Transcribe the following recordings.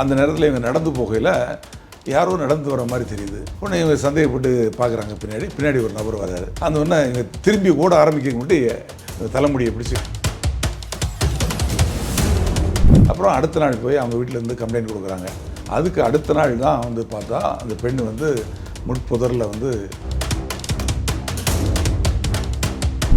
அந்த நேரத்தில் இவங்க நடந்து போகையில் யாரோ நடந்து வர மாதிரி தெரியுது. உடனே இவங்க சந்தேகப்பட்டு பார்க்குறாங்க பின்னாடி பின்னாடி ஒரு நபர் வராது அந்த உடனே இவங்க திரும்பி ஓட ஆரம்பிக்க தலைமுடியை பிடிச்சி அப்புறம் அடுத்த நாள் போய் அவங்க வீட்டிலேருந்து கம்ப்ளைண்ட் கொடுக்குறாங்க. அதுக்கு அடுத்த நாள் தான் வந்து பார்த்தா அந்த பெண் வந்து முட்புதரில் வந்து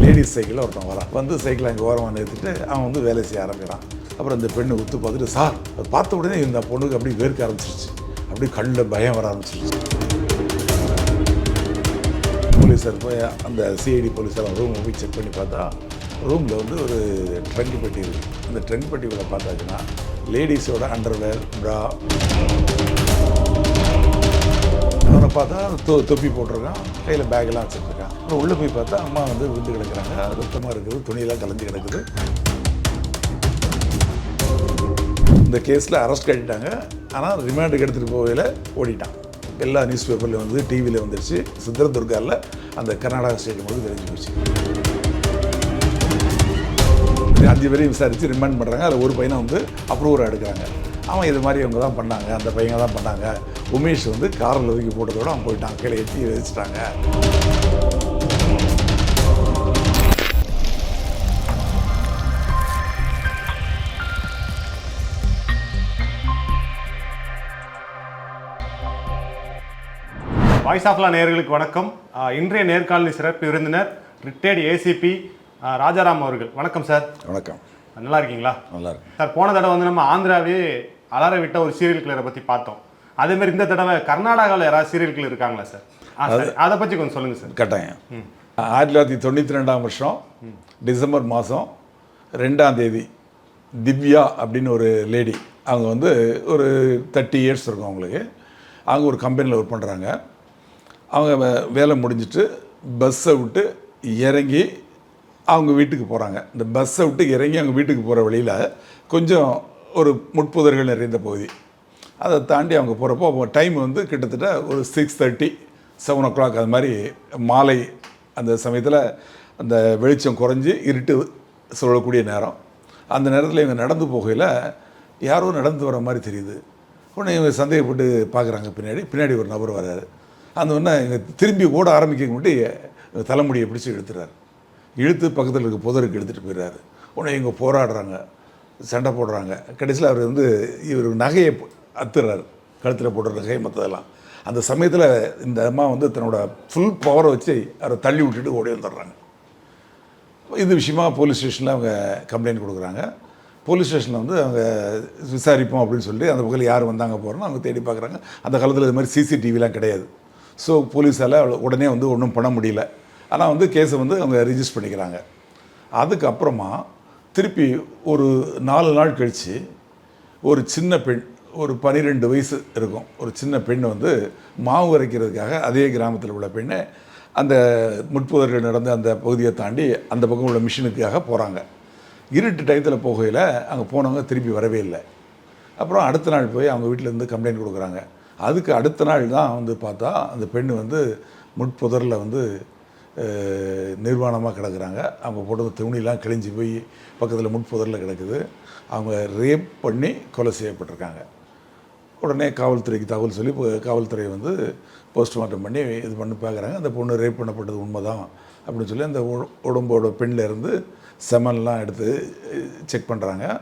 லேடிஸ் சைக்கிளில் ஒருத்தன் வரான். வந்து சைக்கிளை அங்கே ஓரமாக நிறுத்திட்டு அவன் வந்து வேலை செய்ய ஆரம்பிக்கிறான். அப்புறம் அந்த பெண்ணை ஒத்து பார்த்துட்டு சார் அது பார்த்த உடனே இந்த பொண்ணுக்கு அப்படியே வேர்க்க ஆரம்பிச்சிருச்சு. அப்படியே கண்ணில் பயம் வர ஆரம்பிச்சிருச்சு. போலீஸார் போய் அந்த சிஐடி போலீஸார் ரூம் போய் செக் பண்ணி பார்த்தா ரூமில் வந்து ஒரு ட்ரங்க் பெட்டி இருக்குது அந்த ட்ரங்க் பெட்டிக்குள்ளே பார்த்தாச்சுன்னா லேடிஸோட அண்டர்வேர் ப்ரா அவனை பார்த்தா தொ தொப்பி போட்டிருக்கான் கையில் பேக்கெல்லாம் வச்சுருக்கான் அப்புறம் உள்ளே போய் பார்த்தா அம்மா வந்து விழுந்து கிடக்குறாங்க. ரத்தமாக இருக்குது துணியெல்லாம் கலந்து கிடக்குது. இந்த கேஸில் அரெஸ்ட் கட்டிட்டாங்க ஆனால் ரிமாண்டுக்கு எடுத்துகிட்டு போகையில் ஓடிட்டான். எல்லா நியூஸ் பேப்பர்லையும் வந்து டிவியில் வந்துருச்சு. சித்திரதுர்காவில் அந்த கர்நாடகா ஸ்டேடியம் வந்து தெரிஞ்சு போச்சு. அஞ்சு பேரையும் விசாரித்து ரிமாண்ட் பண்ணுறாங்க அதில் ஒரு பையனை வந்து அப்ரூவராக எடுக்கிறாங்க. அவன் இது மாதிரி அவங்க தான் பண்ணாங்க. அந்த பையங்க தான் பண்ணாங்க. உமேஷ் வந்து காரில் ஒதுக்கி போட்டதோட அவன் போயிட்டான். கீழே ஏற்றி வச்சுட்டாங்க வாய்ஸ் ஆஃப்லா நேயர்களுக்கு வணக்கம். இன்றைய நேர்காணல் சிறப்பு விருந்தினர் ரிட்டையர்டு ஏசிபி ராஜாராம் அவர்கள். வணக்கம் சார் வணக்கம். நல்லா இருக்கீங்களா? நல்லா இருக்கு சார் போன தடவை வந்து நம்ம ஆந்திராவே அலற விட்ட ஒரு சீரியல் கிளரை பற்றி பார்த்தோம். அதே மாதிரி இந்த தடவை கர்நாடகாவில் யாராவது சீரியல் கிளர் இருக்காங்களா சரி. அதை பற்றி கொஞ்சம் சொல்லுங்கள் சார் கட்டாயம். ஆயிரத்தி தொள்ளாயிரத்தி தொண்ணூற்றி ரெண்டாம் வருஷம் டிசம்பர் மாதம் ரெண்டாம் தேதி திவ்யா அப்படின்னு ஒரு லேடி அவங்க வந்து ஒரு தேர்ட்டி இயர்ஸ் இருக்கும் அவங்களுக்கு. அவங்க ஒரு கம்பெனியில் ஒர்க் பண்ணுறாங்க அவங்க வே- வேலை முடிஞ்சிட்டு பஸ்ஸை விட்டு இறங்கி அவங்க வீட்டுக்கு போகிறாங்க இந்த பஸ்ஸை விட்டு இறங்கி அவங்க வீட்டுக்கு போகிற வழியில் கொஞ்சம் ஒரு முட்புதர்கள் நிறைந்த பகுதி. அதை தாண்டி அவங்க போகிறப்போ டைம் வந்து கிட்டத்தட்ட ஒரு six thirty seven o'clock அது மாதிரி மாலை அந்த சமயத்தில் அந்த வெளிச்சம் குறைஞ்சி இருட்டு சொல்லக்கூடிய நேரம். அந்த நேரத்தில் இவங்க நடந்து போகையில் யாரோ நடந்து வர மாதிரி தெரியுது. உடனே இவங்க சந்தேகப்பட்டு பார்க்குறாங்க பின்னாடி. பின்னாடி ஒரு நபர் வர்றாரு. அந்த ஒன்று இவங்க திரும்பி ஓட ஆரம்பிக்க தலைமுடியை பிடிச்சி இழுத்துறாரு. இழுத்து பக்கத்தில் இருக்க புதருக்கு எடுத்துகிட்டு போயிடுறாரு உடனே இவங்க போராடுறாங்க சண்டை போடுறாங்க. கடைசியில் அவர் வந்து இவர் நகையை பு- அத்துறாரு. கழுத்தில் போடுற நகை மற்றதெல்லாம் அந்த சமயத்தில் இந்த அம்மா வந்து தன்னோட ஃபுல் பவரை வச்சு அவரை தள்ளி விட்டுட்டு ஓடி வந்துடுறாங்க. இது விஷயமா போலீஸ் ஸ்டேஷனில் அவங்க கம்ப்ளைண்ட் கொடுக்குறாங்க. போலீஸ் ஸ்டேஷனில் வந்து அவங்க விசாரிப்போம் அப்படின்னு சொல்லி அந்த பக்கத்தில் யார் வந்தாங்க போகிறோன்னு அவங்க தேடி பார்க்குறாங்க. அந்த காலத்தில் இது மாதிரி சிசிடிவிலாம் கிடையாது. ஸோ போலீஸால் உடனே வந்து ஒன்றும் பண்ண முடியல. ஆனால் வந்து கேஸை வந்து அவங்க ரிஜிஸ்டர் பண்ணிக்கிறாங்க. அதுக்கப்புறமா திருப்பி ஒரு நாலு நாள் கழித்து ஒரு சின்ன பெண் ஒரு பன்னிரெண்டு வயசு இருக்கும். ஒரு சின்ன பெண் வந்து மாவு அரைக்கிறதுக்காக அதே கிராமத்தில் உள்ள பெண்ணை அந்த முட்புதர்கள் நடந்த அந்த பகுதியை தாண்டி அந்த பக்கம் உள்ள மிஷினுக்காக போகிறாங்க இருட்டு டயத்தில் போகையில் அங்கே போனவங்க திருப்பி வரவே இல்லை. அப்புறம் அடுத்த நாள் போய் அவங்க வீட்டிலேருந்து கம்ப்ளைண்ட் கொடுக்குறாங்க. அதுக்கு அடுத்த நாள் தான் வந்து பார்த்தா அந்த பெண் வந்து முட்புதரில் வந்து நிர்வாணமாக கிடக்குறாங்க. அவங்க போட்டது துணிலாம் கிழிஞ்சு போய் பக்கத்தில் முட்புதரில் கிடக்குது. அவங்க ரேப் பண்ணி கொலை செய்யப்பட்டிருக்காங்க. உடனே காவல்துறைக்கு தகவல் சொல்லி இப்போ காவல்துறை வந்து போஸ்ட்மார்ட்டம் பண்ணி இது பண்ணி பார்க்குறாங்க. அந்த பொண்ணு ரேப் பண்ணப்பட்டது உண்மைதான் அப்படின்னு சொல்லி அந்த உ- உடம்போட பெண்ணில் இருந்து செமன்லாம் எடுத்து செக் பண்ணுறாங்க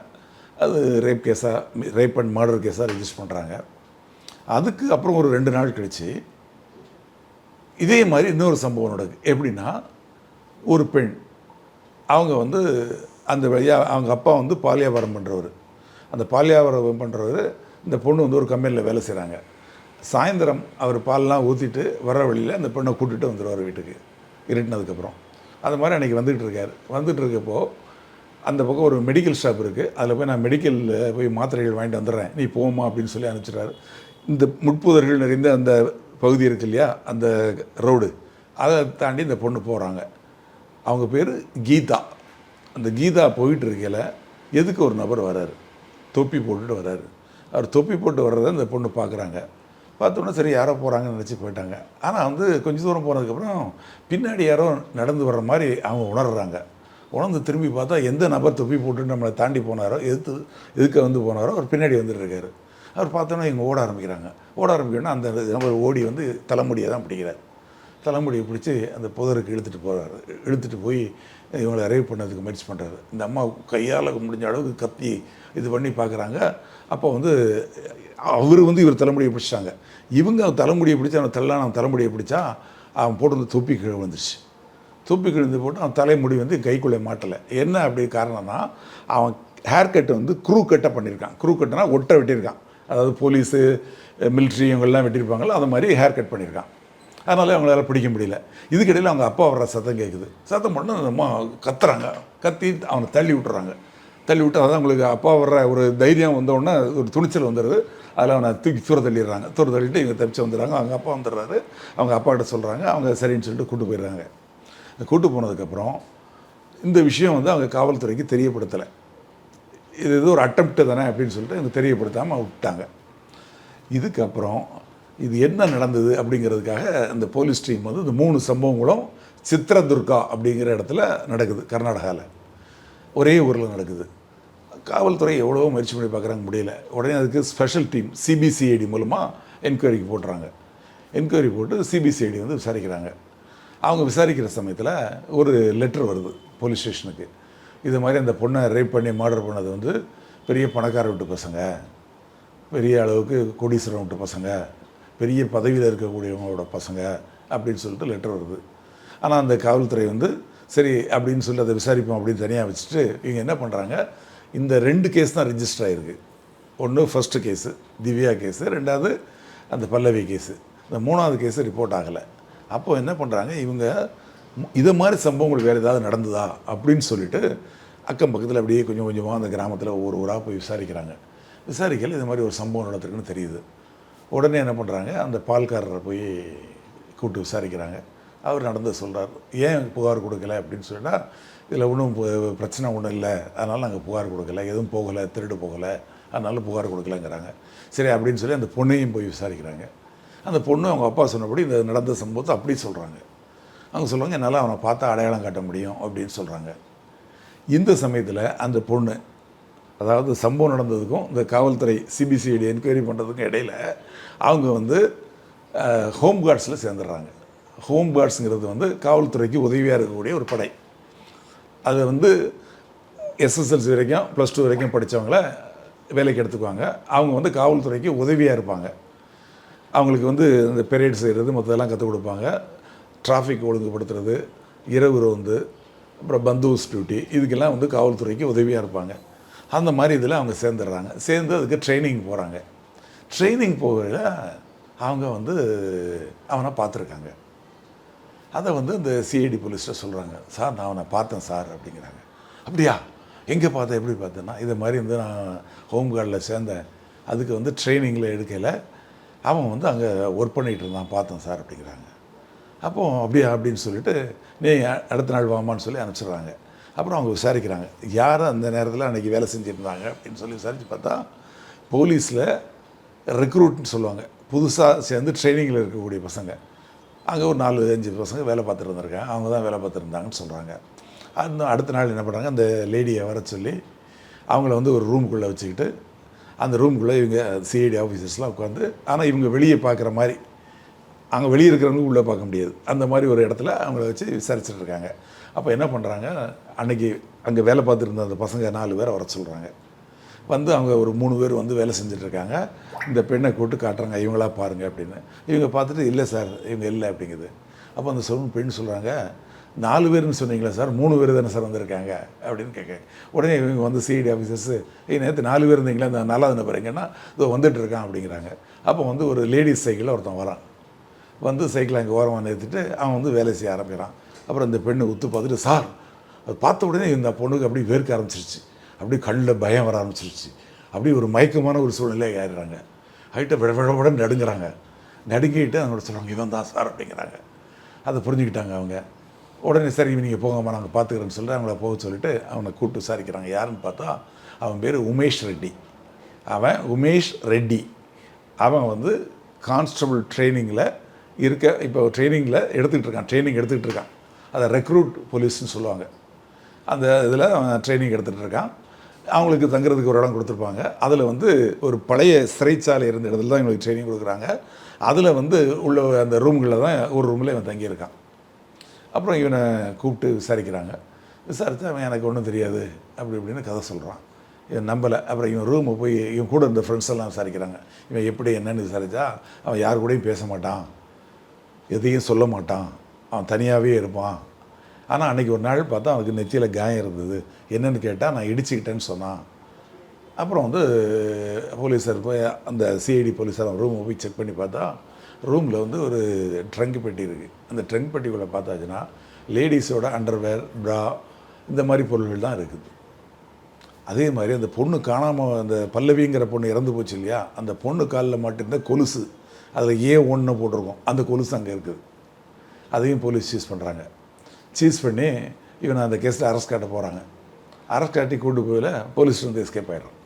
அது ரேப் கேஸாக ரேப் அண்ட் மர்டர் கேஸாக ரிஜிஸ்டர் பண்ணுறாங்க அதுக்கு அப்புறம் ஒரு ரெண்டு நாள் கழித்து இதே மாதிரி இன்னொரு சம்பவம் நடக்குது. எப்படின்னா ஒரு பெண் அவங்க வந்து அந்த வழியாக அவங்க அப்பா வந்து பாலியாபாரம் பண்ணுறவர் அந்த பாலியாபாரம் பண்ணுறவர் இந்த பொண்ணு வந்து ஒரு கம்பெனியில் வேலை செய்கிறாங்க சாயந்தரம் அவர் பால்லாம் ஊற்றிட்டு வர வழியில் அந்த பெண்ணை கூட்டிகிட்டு வந்துடுவார் வீட்டுக்கு இருட்டினதுக்கப்புறம் அது மாதிரி அன்றைக்கி வந்துகிட்டு இருக்கார். வந்துட்டு இருக்கப்போ அந்த பக்கம் ஒரு மெடிக்கல் ஷாப் இருக்குது அதில் போய் நான் மெடிக்கலில் போய் மாத்திரைகள் வாங்கிட்டு வந்துடுறேன். நீ போமா அப்படின்னு சொல்லி அனுப்பிச்சிட்றாரு. இந்த முட்புதர்கள் நிறைந்த அந்த பகுதி இருக்கு இல்லையா? அந்த ரோடு. அதை தாண்டி இந்த பொண்ணு போகிறாங்க அவங்க பேர் கீதா. அந்த கீதா போயிட்டு இருக்கையில் எதுக்கு ஒரு நபர் வராரு தொப்பி போட்டுட்டு வராரு அவர் தொப்பி போட்டு வர்றதை அந்த பொண்ணு பார்க்குறாங்க பார்த்தோன்னே சரி யாரோ போகிறாங்கன்னு நினச்சி போயிட்டாங்க. ஆனால் வந்து கொஞ்சம் தூரம் போனதுக்கப்புறம் பின்னாடி யாரோ நடந்து வர்ற மாதிரி அவங்க உணர்றாங்க. உணர்ந்து திரும்பி பார்த்தா எந்த நபர் தொப்பி போட்டு நம்மளை தாண்டி போனாரோ எதுக்கு எதுக்க வந்து போனாரோ அவர் பின்னாடி வந்துட்டுருக்காரு அவர் பார்த்தோன்னா இவங்க ஓட ஆரம்பிக்கிறாங்க. ஓட ஆரம்பிக்கணும்னா அந்த நபர் ஓடி வந்து தலைமுடியை தான் பிடிக்கிறார். தலைமுடியை பிடிச்சி அந்த புதருக்கு இழுத்துட்டு போகிறாரு இழுத்துட்டு போய் இவங்களை அரைவ் பண்ணதுக்கு முயற்சி பண்ணுறாரு இந்த அம்மா கையால் முடிஞ்ச அளவுக்கு கத்தி இது பண்ணி பார்க்குறாங்க. அப்போ வந்து அவர் வந்து இவர் தலைமுடியை பிடிச்சிட்டாங்க. இவங்க தலைமுடியை பிடிச்சி அவன் தள்ளான அவன் தலைமுடியை பிடிச்சா அவன் போட்டு தொப்பி கீழே வந்துருச்சு தூப்பி கிழிந்து போட்டு அவன் தலைமுடி வந்து கைக்குள்ளே மாட்டலை. என்ன அப்படி காரணம்னா அவன் ஹேர் கட் வந்து க்ரூ கட்டை பண்ணியிருக்கான். க்ரூ கட்டுனா ஒட்டை வெட்டியிருக்கான். அதாவது போலீஸு மிலிட்ரி இவங்கெல்லாம் வெட்டியிருப்பாங்களோ அது மாதிரி ஹேர் கட் பண்ணியிருக்கான். அதனால அவங்களால பிடிக்க முடியல. இதுக்கிடையில் அவங்க அப்பா வர்ற சத்தம் கேட்குது சத்தம் பண்ண அம்மா கத்துறாங்க. கத்தி அவனை தள்ளி விட்டுறாங்க. தள்ளி விட்டு அதான் அவங்களுக்கு அப்பா வர்ற ஒரு தைரியம் வந்த ஒரு துணிச்சல் வந்துடுது அதில் அவனை தூக்கி தூர தள்ளிடுறாங்க. தூர தள்ளிட்டு இவங்க தப்பிச்சு வந்துடுறாங்க. அவங்க அப்பா வந்துடுறாரு. அவங்க அப்பாட்ட சொல்கிறாங்க அவங்க சரின்னு சொல்லிட்டு கூட்டு போயிடுறாங்க. கூட்டு போனதுக்கப்புறம் இந்த விஷயம் வந்து அவங்க காவல்துறைக்கு தெரியப்படுத்தலை. இது இது ஒரு அட்டம்ப்ட் தானே அப்படின்னு சொல்லிட்டு இவங்க தெரியப்படுத்தாமல் விட்டாங்க. இதுக்கப்புறம் இது என்ன நடந்தது அப்படிங்கிறதுக்காக இந்த போலீஸ் டீம் வந்து இந்த மூணு சம்பவங்களும் சித்திரதுர்கா அப்படிங்கிற இடத்துல நடக்குது கர்நாடகாவில் ஒரே ஊரில் நடக்குது. காவல்துறை எவ்வளவோ முயற்சி பண்ணி பார்க்குறாங்க முடியல. உடனே அதுக்கு ஸ்பெஷல் டீம் சிபிசிஐடி மூலமாக என்கொயரிக்கு போட்டுறாங்க. என்கொயரி போட்டு சிபிசிஐடி வந்து விசாரிக்கிறாங்க. அவங்க விசாரிக்கிற சமயத்தில் ஒரு லெட்டர் வருது போலீஸ் ஸ்டேஷனுக்கு இது மாதிரி அந்த பொண்ணை ரேப் பண்ணி மர்டர் பண்ணது வந்து பெரிய பணக்கார வீட்டு பசங்க. பெரிய அளவுக்கு கோடீஸ்வரம் விட்டு பசங்க. பெரிய பதவியில் இருக்கக்கூடியவங்களோட பசங்க அப்படின்னு சொல்லிட்டு லெட்டர் வருது. ஆனால் அந்த காவல்துறை வந்து சரி அப்படின்னு சொல்லி அதை விசாரிப்போம் அப்படின்னு தனியாக வச்சுட்டு இவங்க என்ன பண்ணுறாங்க இந்த ரெண்டு கேஸ் தான் ரிஜிஸ்டர் ஆகிருக்கு ஒன்று ஃபஸ்ட்டு கேஸு திவ்யா கேஸு ரெண்டாவது அந்த பல்லவி கேஸு இந்த மூணாவது கேஸு ரிப்போர்ட் ஆகலை. அப்போது என்ன பண்ணுறாங்க இவங்க இதை மாதிரி சம்பவங்கள் வேறு ஏதாவது நடந்ததா அப்படின்னு சொல்லிட்டு அக்கம் பக்கத்தில் அப்படியே கொஞ்சம் கொஞ்சமாக அந்த கிராமத்தில் ஒவ்வொரு ஊராக போய் விசாரிக்கிறாங்க. விசாரிக்கல இது மாதிரி ஒரு சம்பவம் நடந்திருக்குன்னு தெரியுது. உடனே என்ன பண்ணுறாங்க அந்த பால்காரரை போய் கூப்பிட்டு விசாரிக்கிறாங்க. அவர் நடந்து சொல்கிறார் ஏன் புகார் கொடுக்கல? அப்படின்னு சொல்லிட்டா இதில் ஒன்றும் பிரச்சனை ஒன்றும் இல்லை. அதனால் நாங்கள் புகார் கொடுக்கல. எதுவும் போகலை திருடு போகலை. அதனால புகார் கொடுக்கலங்கிறாங்க. சரி அப்படின்னு சொல்லி அந்த பொண்ணையும் போய் விசாரிக்கிறாங்க. அந்த பொண்ணு அவங்க அப்பா சொன்னபடி இந்த நடந்த சம்பவத்தை அப்படி சொல்கிறாங்க அவங்க சொல்லுவாங்க என்னால் அவனை பார்த்தா அடையாளம் காட்ட முடியும் அப்படின்னு சொல்கிறாங்க இந்த சமயத்தில் அந்த பொண்ணு அதாவது சம்பவம் நடந்ததுக்கும் இந்த காவல்துறை சிபிசிஐடி என்கொயரி பண்ணுறதுக்கும் இடையில அவங்க வந்து ஹோம் கார்ட்ஸில் சேர்ந்துடுறாங்க. ஹோம் கார்ட்ஸுங்கிறது வந்து காவல்துறைக்கு உதவியாக இருக்கக்கூடிய ஒரு படை. அது வந்து எஸ்எஸ்எல்சி வரைக்கும் ப்ளஸ் டூ வரைக்கும் படித்தவங்கள வேலைக்கு எடுத்துக்குவாங்க. அவங்க வந்து காவல்துறைக்கு உதவியாக இருப்பாங்க. அவங்களுக்கு வந்து இந்த பெரியட் செய்கிறது மற்றதெல்லாம் கற்றுக் கொடுப்பாங்க. டிராஃபிக் ஒழுங்குபடுத்துறது இரவு ரோந்து அப்புறம் பந்தோபஸ்த் டியூட்டி இதுக்கெல்லாம் வந்து காவல்துறைக்கு உதவியாக இருப்பாங்க. அந்த மாதிரி இதில் அவங்க சேர்ந்துடுறாங்க. சேர்ந்து அதுக்கு ட்ரைனிங் போகிறாங்க ட்ரைனிங் போகையில் அவங்க வந்து அவனை பார்த்துருக்காங்க. அதை வந்து இந்த சிஐடி போலீஸ்கிட்ட சொல்கிறாங்க சார் நான் அவனை பார்த்தேன் சார் அப்படிங்கிறாங்க. அப்படியா? எங்கே பார்த்தேன்? எப்படி பார்த்தேன்னா? இதை மாதிரி வந்து நான் ஹோம் கார்டில் சேர்ந்தேன். அதுக்கு வந்து ட்ரைனிங்கில் எடுக்கையில் அவன் வந்து அங்கே ஒர்க் பண்ணிகிட்டு இருந்தான். பார்த்தேன் சார் அப்படிங்கிறாங்க. அப்போ அப்படியா அப்படின்னு சொல்லிட்டு நீ அடுத்த நாள் வாமான்னு சொல்லி அனுப்பிச்சிடுறாங்க. அப்புறம் அவங்க விசாரிக்கிறாங்க. யார் அந்த நேரத்தில் அன்றைக்கி வேலை செஞ்சுருந்தாங்க? அப்படின்னு சொல்லி விசாரித்து பார்த்தா போலீஸில் ரெக்ரூட்னு சொல்லுவாங்க. புதுசாக சேர்ந்து ட்ரைனிங்கில் இருக்கக்கூடிய பசங்க. அங்கே ஒரு நாலு அஞ்சு பசங்க வேலை பார்த்துட்டு இருந்திருக்காங்க. அவங்க தான் வேலை பார்த்துருந்தாங்கன்னு சொல்கிறாங்க அந்த அடுத்த நாள் என்ன பண்ணுறாங்க அந்த லேடியை வர சொல்லி அவங்கள வந்து ஒரு ரூமுக்குள்ளே வச்சுக்கிட்டு அந்த ரூமுக்குள்ளே இவங்க சிஐடி ஆஃபீஸர்ஸ்லாம் உட்காந்து ஆனால் இவங்க வெளியே பார்க்குற மாதிரி அங்கே வெளியே இருக்கிறவங்க உள்ளே பார்க்க முடியாது. அந்த மாதிரி ஒரு இடத்துல அவங்கள வச்சு விசாரிச்சுட்டு இருக்காங்க அப்போ என்ன பண்ணுறாங்க அன்னைக்கு அங்கே வேலை பார்த்துருந்த அந்த பசங்க நாலு பேரை வர சொல்கிறாங்க வந்து அவங்க ஒரு மூணு பேர் வந்து வேலை செஞ்சுட்டு இருக்காங்க இந்த பெண்ணை கூட்டு காட்டுறாங்க இவங்களா பாருங்கள் அப்படின்னு. இவங்க பார்த்துட்டு இல்லை சார் இவங்க இல்லை அப்படிங்குது. அப்போ அந்த சொல் பெண் சொல்கிறாங்க நாலு பேர்னு சொன்னீங்களா சார் மூணு பேர் தானே சார் வந்திருக்காங்க அப்படின்னு கேட்க உடனே இவங்க வந்து சிஐடி ஆஃபீஸர்ஸ் ஏய் நேற்று நாலு பேர் இருந்தீங்களா இந்த நாலாவது நபர் எங்கன்னா இதோ வந்துட்டு இருக்கான் அப்படிங்கிறாங்க. அப்போ வந்து ஒரு லேடிஸ் சைக்கிளில் ஒருத்தன் வரான். வந்து சைக்கிளை அங்கே ஓரமாக நிறுத்திட்டு அவன் வந்து வேலை செய்ய ஆரம்பிக்கிறான். அப்புறம் இந்த பெண்ணை உத்து பார்த்துட்டு சார் அது பார்த்த உடனே இந்த பொண்ணுக்கு அப்படியே வேர்க்க ஆரம்பிச்சிருச்சு. அப்படியே கண்ணில் பயம் வர ஆரம்பிச்சிருச்சு. அப்படியே ஒரு மயக்கமான ஒரு சூழ்நிலை ஏறுறாங்க ஹைட்டை விட விட விட நடுங்குறாங்க. நடுங்கிட்டு அவங்களோட சொல்கிறாங்க இவன் தான் சார் அப்படிங்கிறாங்க. அதை புரிஞ்சுக்கிட்டாங்க அவங்க. உடனே சரி நீங்கள் போங்கம்மா நாங்கள் பார்த்துக்கிறேன்னு சொல்லிட்டு அவங்கள போக சொல்லிட்டு அவனை கூப்பிட்டு விசாரிக்கிறாங்க. யாருன்னு பார்த்தா அவன் பேர் உமேஷ் ரெட்டி. அவன் உமேஷ் ரெட்டி. அவன் வந்து கான்ஸ்டபிள் ட்ரைனிங்கில் இருக்க இப்போ ட்ரைனிங்கில் எடுத்துக்கிட்டு இருக்கான் ட்ரைனிங் எடுத்துக்கிட்டு இருக்கான். அதை ரெக்ரூட் போலீஸ்னு சொல்லுவாங்க. அந்த இதில் அவன் ட்ரைனிங் எடுத்துகிட்டு இருக்கான். அவங்களுக்கு தங்குறதுக்கு ஒரு இடம் கொடுத்துருப்பாங்க. அதில் வந்து ஒரு பழைய சிறைச்சாலை இருந்த இடத்துல தான் இவங்களுக்கு ட்ரைனிங் கொடுக்குறாங்க. அதில் வந்து உள்ள அந்த ரூம்களில் தான் ஒரு ரூமில் இவன் தங்கியிருக்கான். அப்புறம் இவனை கூப்பிட்டு விசாரிக்கிறாங்க. விசாரித்து அவன் எனக்கு ஒன்றும் தெரியாது. அப்படி இப்படின்னு கதை சொல்கிறான் இவன் நம்பலை. அப்புறம் இவன் ரூமை போய் இவன் கூட இருந்த ஃப்ரெண்ட்ஸ் எல்லாம் விசாரிக்கிறாங்க. இவன் எப்படி என்னன்னு விசாரித்தா அவன் யார் கூடயும் பேச மாட்டான். எதையும் சொல்ல மாட்டான். அவன் தனியாகவே இருப்பான். ஆனால் அன்றைக்கி ஒரு நாள் பார்த்தா அவனுக்கு நெத்தியில் காயம் இருந்தது. என்னென்னு கேட்டால் நான் இடிச்சுக்கிட்டேன்னு சொன்னான். அப்புறம் வந்து போலீஸார் போய் அந்த சிஐடி போலீஸார் அவன் ரூமை போய் செக் பண்ணி பார்த்தா ரூமில் வந்து ஒரு ட்ரங்க் பெட்டி இருக்குது அந்த ட்ரங்க் பெட்டிக்குள்ளே பார்த்தாச்சுன்னா லேடிஸோட அண்டர்வேர் ப்ரா இந்த மாதிரி பொருள்கள் தான் இருக்குது. அதே மாதிரி அந்த பொண்ணு காணாமல் அந்த பல்லவிங்கிற பொண்ணு இறந்து போச்சு இல்லையா? அந்த பொண்ணு காலில் மாட்டிருந்த கொலுசு. அதில் ஏ ஒன்று போட்டிருக்கோம். அந்த கொலுசு அங்கே இருக்குது. அதையும் போலீஸ் சீஸ் பண்ணுறாங்க சீஸ் பண்ணி இவனை அந்த கேஸில் அரெஸ்ட் காட்ட போகிறாங்க அரெஸ்ட் காட்டி கூட்டு போயில போலீஸ் வந்து எஸ்கேப் ஆயிடுறான்.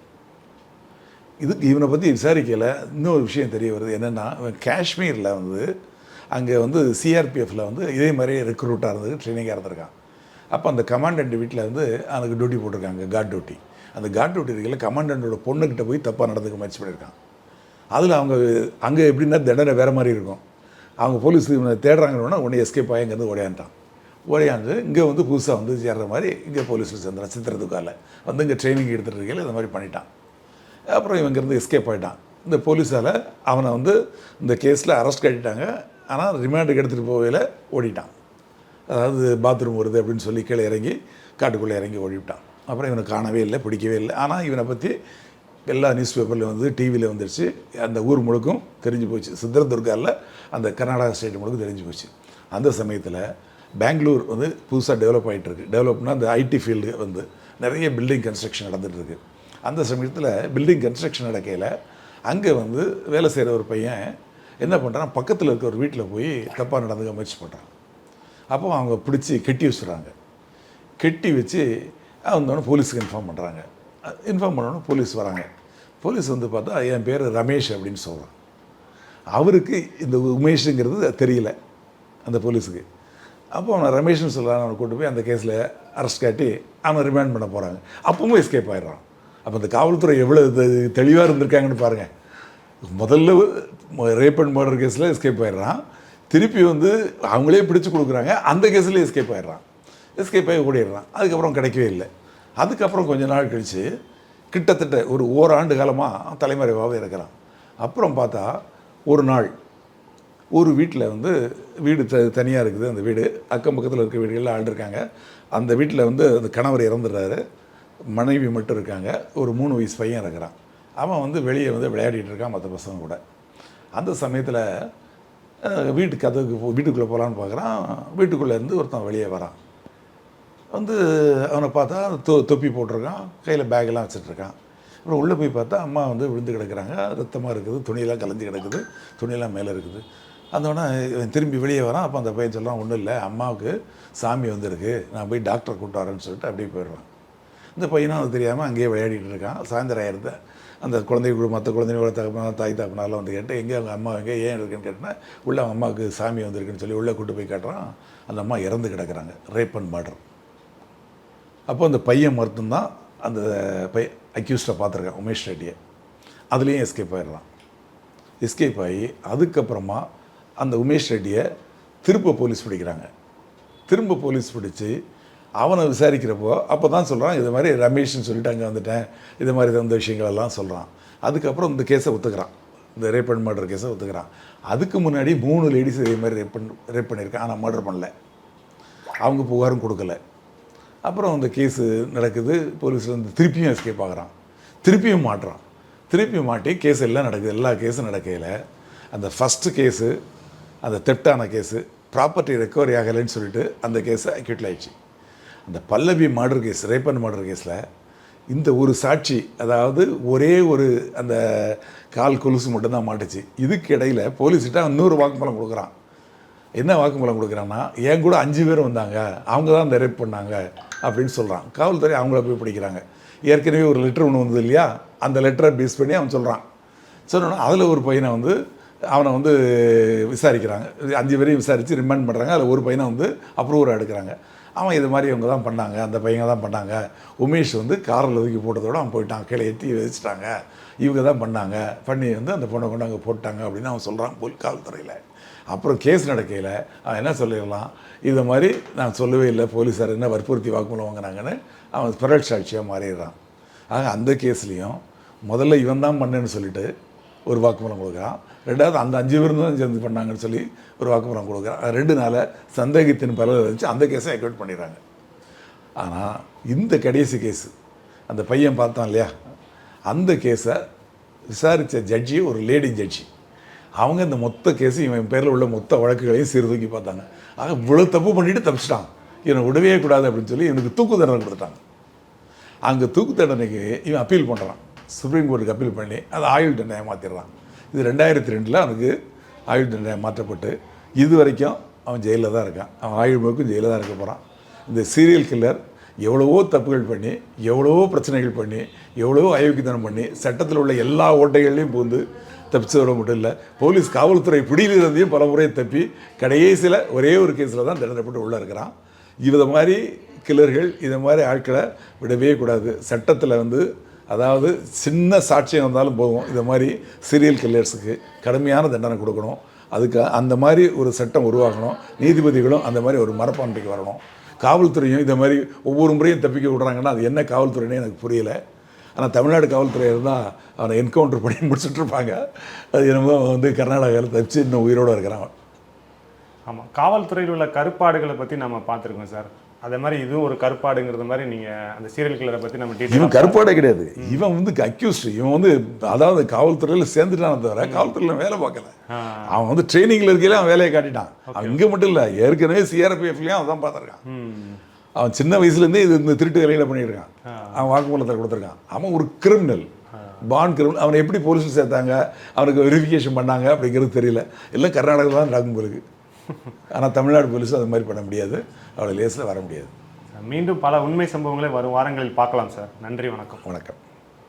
இதுக்கு இவனை பற்றி விசாரிக்கல. இன்னொரு விஷயம் தெரிய வருது. என்னென்னா இவன் காஷ்மீரில் வந்து அங்கே வந்து சிஆர்பிஎஃப்பில் வந்து இதே மாதிரி ரெக்ரூட்டாக இருந்தது ட்ரைனிங்காக இருந்திருக்கான். அப்போ அந்த கமாண்டண்ட் வீட்டில் வந்து அவனுக்கு டியூட்டி போட்டிருக்காங்க. கார்ட் டியூட்டி அந்த கார்ட் டியூட்டி கமாண்டண்டோட பொண்ணுக்கிட்ட போய் தப்பாக நடந்துக்க முயற்சி பண்ணியிருக்கான். அதில் அவங்க அங்கே எப்படின்னா தண்டனை வேறு மாதிரி இருக்கும். அவங்க போலீஸ் தேடுறாங்கன்னா உடனே எஸ்கேப் ஆகி இங்கேருந்து ஓடையான்ட்டான் ஓடையாண்டு இங்கே வந்து புதுசாக வந்து சேர்ற மாதிரி இங்கே போலீஸில் சேர்ந்துறான் சித்திரத்துக்கால வந்து இங்கே ட்ரைனிங் எடுத்துகிட்டு இருக்கையில் இந்த மாதிரி பண்ணிட்டான். அப்புறம் இவங்க இருந்து எஸ்கேப் ஆகிட்டான் இந்த போலீஸால் அவனை வந்து இந்த கேஸில் அரெஸ்ட் கட்டிட்டாங்க. ஆனால் ரிமாண்டுக்கு எடுத்துகிட்டு போகையில் ஓடிட்டான். அதாவது பாத்ரூம் வருது அப்படின்னு சொல்லி கீழே இறங்கி காட்டுக்குள்ளே இறங்கி ஓடிவிட்டான். அப்புறம் இவனை காணவே இல்லை பிடிக்கவே இல்லை. ஆனால் இவனை பற்றி எல்லா நியூஸ் பேப்பரில் வந்து டிவியில் வந்துடுச்சு அந்த ஊர் முழுக்கும் தெரிஞ்சு போச்சு. சித்திரதுர்காவில் அந்த கர்நாடகா ஸ்டேட் முழுக்கும் தெரிஞ்சு போச்சு. அந்த சமயத்தில் பெங்களூர் வந்து புதுசாக டெவலப் ஆகிட்டு இருக்கு டெவலப்னா அந்த ஐடி ஃபீல்டு வந்து நிறைய பில்டிங் கன்ஸ்ட்ரக்ஷன் நடந்துகிட்ருக்கு அந்த சமயத்தில் பில்டிங் கன்ஸ்ட்ரக்ஷன் நடக்கையில் அங்கே வந்து வேலை செய்கிற ஒரு பையன் என்ன பண்ணுறான் பக்கத்தில் இருக்க ஒரு வீட்டில் போய் தப்பாக நடந்துக்க முயற்சி பண்ணுறான் அப்போ அவங்க பிடிச்சி கெட்டி வச்சுறாங்க கெட்டி வச்சு வந்தோடனே போலீஸுக்கு இன்ஃபார்ம் பண்ணுறாங்க இன்ஃபார்ம் பண்ணோன்னே போலீஸ் வராங்க. போலீஸ் வந்து பார்த்தா என் பேர் ரமேஷ் அப்படின்னு சொல்கிறான் அவருக்கு இந்த உமேஷுங்கிறது தெரியல அந்த போலீஸுக்கு. அப்போ அவனை ரமேஷ்னு சொல்கிறான் அவனை கூட்டு போய் அந்த கேஸில் அரெஸ்ட் காட்டி அவனை ரிமாண்ட் பண்ண போகிறாங்க அப்பவும் எஸ்கேப் ஆயிடுறான். அப்போ இந்த காவல்துறை எவ்வளோ தெளிவாக இருந்திருக்காங்கன்னு பாருங்கள் முதல்ல ரேப் அண்ட் மர்டர் கேஸில் எஸ்கேப் ஆயிடுறான். திருப்பி வந்து அவங்களே பிடிச்சு கொடுக்குறாங்க. அந்த கேஸில் எஸ்கேப் ஆயிடுறான். எஸ்கேப் போய் ஓடிடுறான் அதுக்கப்புறம் கிடைக்கவே இல்லை. அதுக்கப்புறம் கொஞ்ச நாள் கழித்து கிட்டத்தட்ட ஒரு ஓராண்டு காலமாக தலைமறைவாகவே இருக்கிறான் அப்புறம் பார்த்தா ஒரு நாள் ஒரு வீட்டில் வந்து வீடு த தனியாக இருக்குது. அந்த வீடு அக்கம் பக்கத்தில் இருக்க வீடுகளில் ஆள் இருக்காங்க. அந்த வீட்டில் வந்து அந்த கணவர் இறந்துடுறாரு. மனைவி மட்டும் இருக்காங்க. ஒரு மூணு வயசு பையன் இருக்கிறான் அவன் வந்து வெளியே வந்து விளையாடிட்டு இருக்கான் மற்ற பசங்க கூட. அந்த சமயத்தில் வீட்டு கதவுக்கு போ வீட்டுக்குள்ளே போகலான்னு பார்க்குறான் வீட்டுக்குள்ளே இருந்து ஒருத்தன் வெளியே வரான். வந்து அவனை பார்த்தா தொ தொப்பி போட்டிருக்கான் கையில் பேக்கெல்லாம் வச்சுட்ருக்கான் அப்புறம் உள்ளே போய் பார்த்தா அம்மா வந்து விழுந்து கிடக்குறாங்க. ரத்தமாக இருக்குது துணியெல்லாம் கலைஞ்சு கிடக்குது துணியெல்லாம் மேலே இருக்குது. அந்த இவன் திரும்பி வெளியே வரான். அப்போ அந்த பையன் சொல்கிறான் ஒன்றும் இல்லை அம்மாவுக்கு சாமி வந்திருக்கு. நான் போய் டாக்டரை கூப்பிட்டு வரேன்னு சொல்லிட்டு அப்படியே போயிடுறான். இந்த பையனும் அது தெரியாமல் அங்கேயே விளையாடிட்டு இருக்கான். சாயந்தரம் ஆயிருந்த அந்த குழந்தைகள் மற்ற குழந்தைங்க தகப்பனா தாய் தகப்பனாலாம் வந்து கேட்டு எங்கே அவங்க அம்மா எங்கே ஏன் இருக்குன்னு கேட்டேன்னா உள்ளே அவங்க அம்மாவுக்கு சாமி வந்திருக்குன்னு சொல்லி உள்ளே கூட்டு போய் காட்டுறான். அந்த அம்மா இறந்து கிடக்குறாங்க. ரேப் அண்ட் மர்டர் அப்போ அந்த பையன் மட்டும்தான் அந்த பை அக்யூஸ்டை பார்த்துருக்கேன் உமேஷ் ரெட்டியை. அதுலேயும் எஸ்கேப் ஆயிடுறான் எஸ்கேப் ஆகி அதுக்கப்புறமா அந்த உமேஷ் ரெட்டியை திரும்ப போலீஸ் பிடிக்கிறாங்க. திரும்ப போலீஸ் பிடிச்சி அவனை விசாரிக்கிறப்போ அப்போ தான் சொல்கிறான் இது மாதிரி ரமேஷ்னு சொல்லிட்டு அங்கே வந்துட்டேன் இது மாதிரி இந்த விஷயங்கள் எல்லாம் சொல்கிறான் அதுக்கப்புறம் இந்த கேஸை ஒத்துக்கிறான். இந்த ரேப் அண்ட் மர்டர் கேஸை ஒத்துக்கிறான். அதுக்கு முன்னாடி மூணு லேடிஸ் இதே மாதிரி ரேப் பண்ணி ரேப் பண்ணியிருக்கான் ஆனால் மர்டர் பண்ணல. அவங்க புகாரும் கொடுக்கல. அப்புறம் அந்த கேஸு நடக்குது போலீஸில் வந்து திருப்பியும் எஸ்கேப் ஆகிறான். திருப்பியும் மாட்டுறான். திருப்பியும் மாட்டி கேஸ் எல்லாம் நடக்குது. எல்லா கேஸும் நடக்கையில் அந்த ஃபஸ்ட்டு கேஸு அந்த தெப்டான கேஸு ப்ராப்பர்ட்டி ரெக்கவரி ஆகலைன்னு சொல்லிட்டு அந்த கேஸை அக்யூட்டில் ஆயிடுச்சு அந்த Pallavi murder case rape and murder கேஸில் இந்த ஒரு சாட்சி அதாவது ஒரே ஒரு அந்த கால் கொலுசு மட்டும்தான் மாட்டுச்சு. இதுக்கு இடையில் போலீஸ்கிட்ட இன்னொரு வாக்குமூலம் கொடுக்குறான். என்ன வாக்குமூலம் கொடுக்குறான்னா என் கூட அஞ்சு பேர் வந்தாங்க அவங்க தான் இந்த ரேப் பண்ணாங்க அப்படின்னு சொல்கிறான் காவல்துறை அவங்கள போய் பிடிக்கிறாங்க. ஏற்கனவே ஒரு லெட்டர் ஒன்று வந்தது இல்லையா? அந்த லெட்டரை பேஸ் பண்ணி அவன் சொல்கிறான் சொன்னோன்னா அதில் ஒரு பையனை வந்து அவனை வந்து விசாரிக்கிறாங்க. அஞ்சு பேரையும் விசாரித்து ரிமாண்ட் பண்ணுறாங்க அதில் ஒரு பையனை வந்து அப்ரூவர் எடுக்கிறாங்க. அவன் இது மாதிரி இவங்க தான் பண்ணாங்க அந்த பையங்க தான் பண்ணாங்க. உமேஷ் வந்து காரில் ஒதுக்கி போட்டதோட அவன் போயிட்டான். கீழே ஏற்றி வச்சுட்டாங்க இவங்க தான் பண்ணாங்க. பண்ணி வந்து அந்த பொண்ணை கொண்டு அங்கே போட்டாங்க அப்படின்னு அவன் சொல்கிறான் போல் காவல்துறையில். அப்புறம் கேஸ் நடக்கையில் அவன் என்ன சொல்லிடலாம் இது மாதிரி நான் சொல்லவே இல்லை போலீஸார் என்ன வற்புறுத்தி வாக்குமூலம் வாங்கினாங்கன்னு அவன் பிறல் சாட்சியாக மாறிடுறான். ஆக அந்த கேஸ்லேயும் முதல்ல இவன் தான் பண்ணேன்னு சொல்லிட்டு ஒரு வாக்குமூலம் கொடுக்குறான். ரெண்டாவது அந்த அஞ்சு பேரும் தான் சேர்ந்து பண்ணாங்கன்னு சொல்லி ஒரு வாக்குமூலம் கொடுக்குறான். ரெண்டு நாளை சந்தேகத்தின் பலர் இருந்துச்சு. அந்த கேஸை எக்யூட் பண்ணிடுறாங்க. ஆனால் இந்த கடைசி கேஸு அந்த பையன் பார்த்தான் இல்லையா? அந்த கேஸை விசாரித்த ஜட்ஜி ஒரு லேடி ஜட்ஜி அவங்க இந்த மொத்த கேஸு இவன் பேரில் உள்ள மொத்த வழக்குகளையும் சீர்தூக்கி பார்த்தாங்க. ஆக இவ்வளோ தப்பு பண்ணிட்டு தப்பிச்சிட்டான். இவனை விடவே கூடாது அப்படின்னு சொல்லி இவனுக்கு தூக்கு தண்டனை கொடுத்துட்டாங்க. அங்கே தூக்கு தண்டனைக்கு இவன் அப்பீல் பண்ணுறான் சுப்ரீம் கோர்ட்டுக்கு அப்பீல் பண்ணி அதை ஆயுள் தண்டனை மாற்றிடுறான் இது ரெண்டாயிரத்தி ரெண்டில் அவனுக்கு ஆயுள் தண்டனை மாற்றப்பட்டு இது வரைக்கும் அவன் ஜெயிலில் தான் இருக்கான். அவன் ஆயுள் முழுக்கும் ஜெயிலில் தான் இருக்க போகிறான் இந்த சீரியல் கில்லர் எவ்வளவோ தப்புகள் பண்ணி எவ்வளவோ பிரச்சனைகள் பண்ணி எவ்வளவோ அயோக்கியத்தனம் பண்ணி சட்டத்தில் உள்ள எல்லா ஓட்டைகள்லையும் பூந்து தப்பிச்சு மட்டும் இல்லை போலீஸ் காவல்துறை பிடியிலிருந்தையும் பல முறை தப்பி கடைசியில் ஒரே ஒரு கேஸில் தான் தண்டனைப்பட்டு உள்ளே இருக்கிறான். இதை மாதிரி கில்லர்கள் இதை மாதிரி ஆட்களை விடவே கூடாது. சட்டத்தில் வந்து அதாவது சின்ன சாட்சியம் வந்தாலும் போதும். இதை மாதிரி சீரியல் கில்லர்ஸுக்கு கடுமையான தண்டனை கொடுக்கணும். அதுக்கு அந்த மாதிரி ஒரு சட்டம் உருவாக்கணும். நீதிபதிகளும் அந்த மாதிரி ஒரு மரப்பான்மைக்கு வரணும். காவல்துறையும் இதை மாதிரி ஒவ்வொரு முறையும் தப்பிக்க விடுறாங்கன்னா அது என்ன காவல்துறைனே எனக்கு புரியலை. ஆனால் தமிழ்நாடு காவல்துறை இருந்தால் அவனை என்கவுண்டர் பண்ணி முடிச்சுட்டு இருப்பாங்க அது என்னமோ வந்து கர்நாடகாவில் தப்பிச்சு இன்னும் உயிரோடு இருக்கிறான். ஆமாம் காவல்துறையில் உள்ள கருப்பாடுகளை பற்றி நம்ம பார்த்துருக்கோம் சார். அதே மாதிரி இதுவும் ஒரு கருப்பாடுங்கிறது மாதிரி நீங்கள் அந்த சீரியல் கில்லரை பற்றி நம்ம இவன் கருப்பாடே கிடையாது. இவன் வந்து அக்யூஸ்ட் இவன் வந்து அதாவது காவல்துறையில் சேர்ந்துட்டானே தவிர காவல்துறையில் வேலை பார்க்கல. அவன் வந்து ட்ரைனிங்கில் இருக்கையில அவன் வேலையை காட்டிட்டான். அவன் இங்கே மட்டும் இல்லை ஏற்கனவே சிஆர்பிஎஃப்லேயும் அவன் தான் பார்த்துருக்கான். அவன் சின்ன வயசுலேருந்தே இது இந்த திருட்டு வேலையில் பண்ணியிருக்கான். அவன் வாக்குமூலத்தை கொடுத்துருக்கான். அவன் ஒரு கிரிமினல் பான் கிரிமினல் அவனை எப்படி போலீஸில் சேர்த்தாங்க? அவனுக்கு வெரிஃபிகேஷன் பண்ணாங்க அப்படிங்கிறது தெரியல. எல்லாம் கர்நாடகாவில் தான் நடக்கும் போலுக்கு. ஆனால் தமிழ்நாடு போலீஸ் அது மாதிரி பண்ண முடியாது. அவளை லேஸில் வர முடியாது. மீண்டும் பல உண்மை சம்பவங்களை வரும் வாரங்களில் பார்க்கலாம் சார். நன்றி வணக்கம். வணக்கம்.